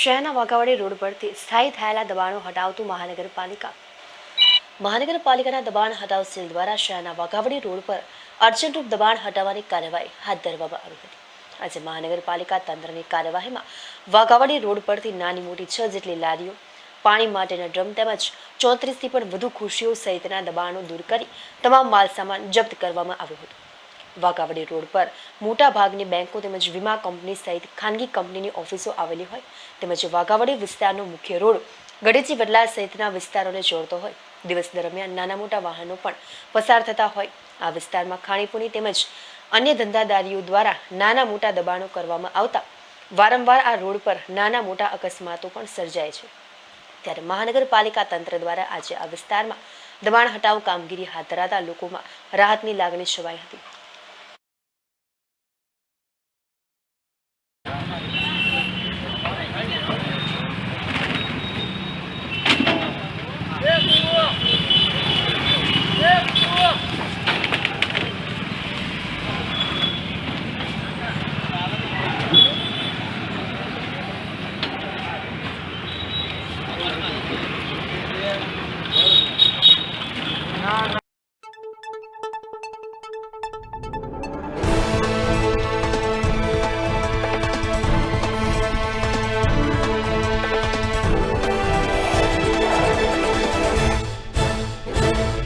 શહેરના વાઘાવાડી રોડ પરથી સ્થાયી થયેલા દબાણો હટાવતું મહાનગરપાલિકા. મહાનગરપાલિકાના દબાણ હટાવ સેલ દ્વારા શહેરના વાઘાવાડી રોડ પર અર્જન્ટરૂપ દબાણ હટાવવાની કાર્યવાહી હાથ ધરવામાં આવી હતી. આજે મહાનગરપાલિકા તંત્રની કાર્યવાહીમાં વાઘાવાડી રોડ પરથી નાની મોટી છ જેટલી લારીઓ, પાણી માટેના ડ્રમ તેમજ ચોત્રીસથી પણ વધુ ખુરશીઓ સહિતના દબાણો દૂર કરી તમામ માલસામાન જપ્ત કરવામાં આવ્યું હતો. વાઘાવાડી રોડ પર. મોટા ભાગની બેંકો તેમજ વીમા કંપની સહિત ખાનગી કંપનીની ઓફિસો આવેલી હોય. તેમજ વાઘાવાડી વિસ્તારનો મુખ્ય રોડ ગઢેચી વડલા સહિતના વિસ્તારોને જોડતો હોય. દિવસ દરમિયાન નાના મોટા વાહનો પણ પસાર થતા હોય. આ વિસ્તારમાં ખાણીપીણી તેમજ અન્ય ધંધાદારીઓ દ્વારા નાના મોટા દબાણો કરવામાં આવતા. વારંવાર આ રોડ પર નાના મોટા અકસ્માતો પણ સર્જાય છે. ત્યારે મહાનગરપાલિકા તંત્ર દ્વારા આજે આ વિસ્તારમાં દબાણ હટાવ કામગીરી હાથ ધરાતા લોકોમાં રાહતની લાગણી છવાઈ હતી.